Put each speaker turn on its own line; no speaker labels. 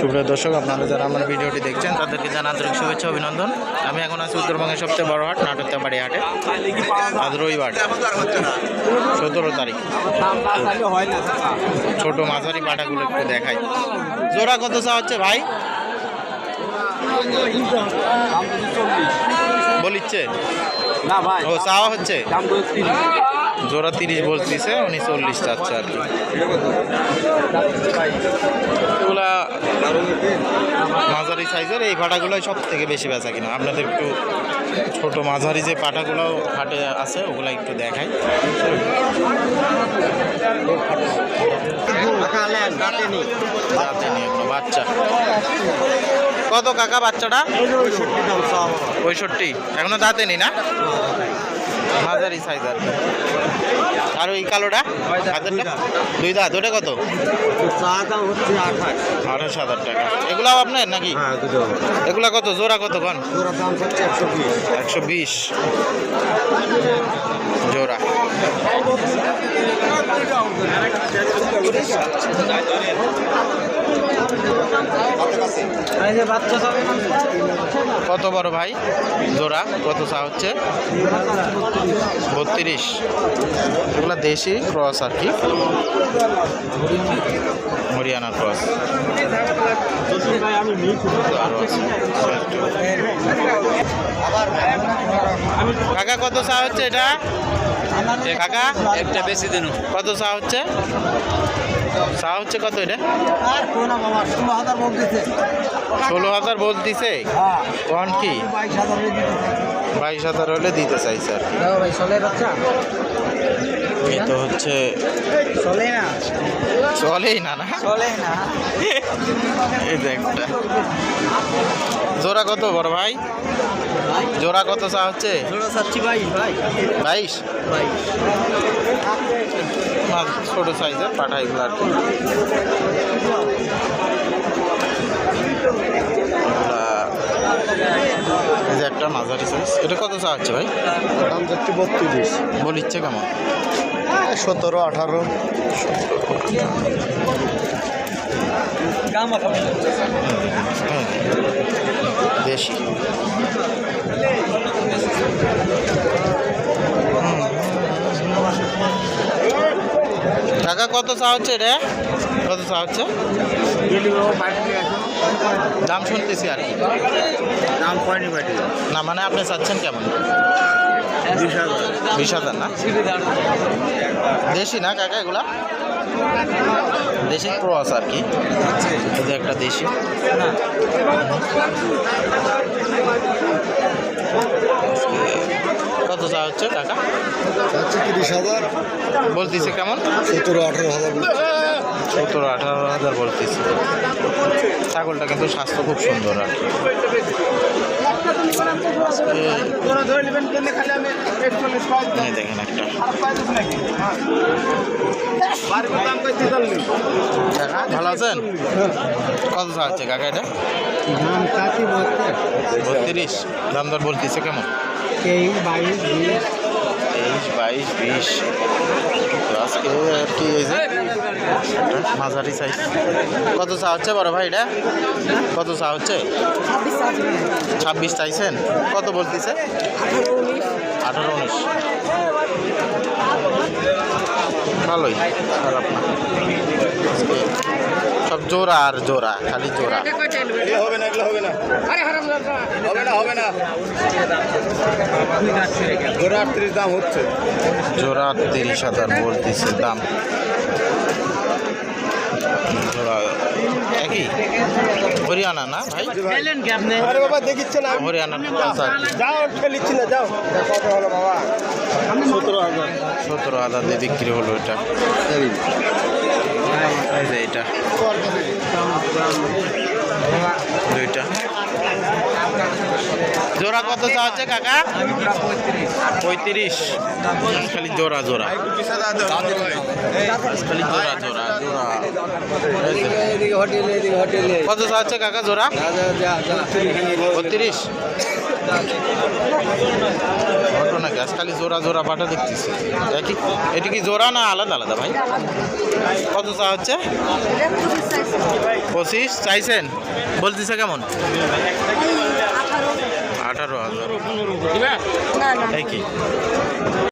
সুপ্রিয় দর্শক আপনারা যারা আমার ভিডিওটি দেখছেন তাদেরকে জানা আন্তরিক শুভেচ্ছা অভিনন্দন। আমি এখন আছি উত্তরবঙ্গের সবচেয়ে বড় হাট নাটকতাবাড়ি হাটে আজ রবিবার সতেরো তারিখ। ছোট মাঝারি পাটাগুলো একটু দেখাই। জোড়া কত চা হচ্ছে ভাই? বলিচ্ছে?
না ভাই
ও চাওয়া হচ্ছে? জোড়া তিরিশ বলতেছে উনি চল্লিশ চাচ্ছে আর কি। এগুলা মাঝারি সাইজের এই পাটাগুলোই সব থেকে বেশি বেচা কিনা। আপনাদের একটু ছোট মাঝারি যে পাটাগুলো হাটে আছে ওগুলো একটু দেখাই। বাচ্চা। কত কাকা বাচ্চাটা? পঁয়ষট্টি। এখনও দাঁতে নি না? মাঝারি সাইজ আর আর ওই কালোটা? দুই দাঁত। ওটা কত?
আঠাশ
হাজার টাকা। এগুলাও আপনার নাকি? এগুলা কত? জোড়া কত কন?
একশো বিশ।
জোড়া
এই যে বাচ্চা সবাই
কত বড় ভাই? জোড়া কত চা হচ্ছে? বত্রিশ। এগুলো দেশি ক্রস আর কি? হরিয়ানা ক্রস। আরও আছে। কাকা কত চা হচ্ছে এটা? কাকা?
একটা বেশি দিন।
কত চা হচ্ছে? চা হচ্ছে কত এটা?
ষোলো হাজার বলতেছে হ্যাঁ।
কি?
বাইশ হাজার
হলে দিতে চাইছে আর এই তো হচ্ছে
চলে না
চলেই না? না
চলে না
এই যে একটা। জোড়া কত বড় ভাই? জোড়া কত চা হচ্ছে? বাইশ ছোট সাইজের পাঠা এগুলো আর কি। এই যে একটা মাঝারি সাইজ এটা কত চা হচ্ছে ভাই?
দাম যাচ্ছে বত্রিশ।
বলিচ্ছে কেমন?
সতেরো আঠারো।
দেশি টাকা কত চা হচ্ছে রে? কত চা হচ্ছে? দাম শুনতেছি আর কি।
দাম পয়নি বাটি
না মানে আপনি চাচ্ছেন কেমন?
বিশ হাজার
না? দেশি না কাকা এগুলা? দেশি ক্রস আর কি। যে একটা দেশি। কত চা হচ্ছে টাকা?
তিরিশ হাজার।
বলতেছে কেমন?
সতেরো আঠেরো হাজার।
সতেরো আঠারো হাজার বলতেছি ছাগলটা কিন্তু স্বাস্থ্য খুব সুন্দর আর দেখেন একটা। ভালো আছেন? কত কাকা এটা?
বত্রিশ।
দাম দর বলতেছে কেমন?
তেইশ বাইশ বিশ।
তেইশ বাইশ বিশ। আজকে আর কি এই যে মাঝারি সাইজ কত চা হচ্ছে বড় ভাই এটা? কত চা হচ্ছে? ছাব্বিশ চাইছেন? কত বলতেছে? আঠারো উনিশ। ভালোই খারাপ না। সব জোড়া আর জোড়া খালি জোড়া।
হবে না হবে না। হবে না হবে না। ওরা আটত্রিশ দাম হচ্ছে।
জোড়া তিরিশ হাজার বলতেছে দাম। জোড়া একই হরিয়ানা না ভাই
আরে বাবা দেখিচ্ছে না
হরিয়ানা
যাও খেলিচ্ছি না যাও কত হলো বাবা সতেরো হাজার
সতেরো হাজার দিয়ে বিক্রি হলো এটা দুইটা জোড়া কত চা হচ্ছে কাকা? পঁয়ত্রিশ। খালি জোড়া জোড়া। খালি জোড়া জোড়া জোড়া কত চা হচ্ছে কাকা জোড়া? বত্রিশ। অটো না গ্যাস খালি জোড়া জোড়া বাটা দেখতেছি। একই এটি কি জোড়া না আলাদা আলাদা ভাই? কত চা হচ্ছে? পঁচিশ। চাইছেন? বলতেছে কেমন? আঠারো হাজার।
তাই না।
কি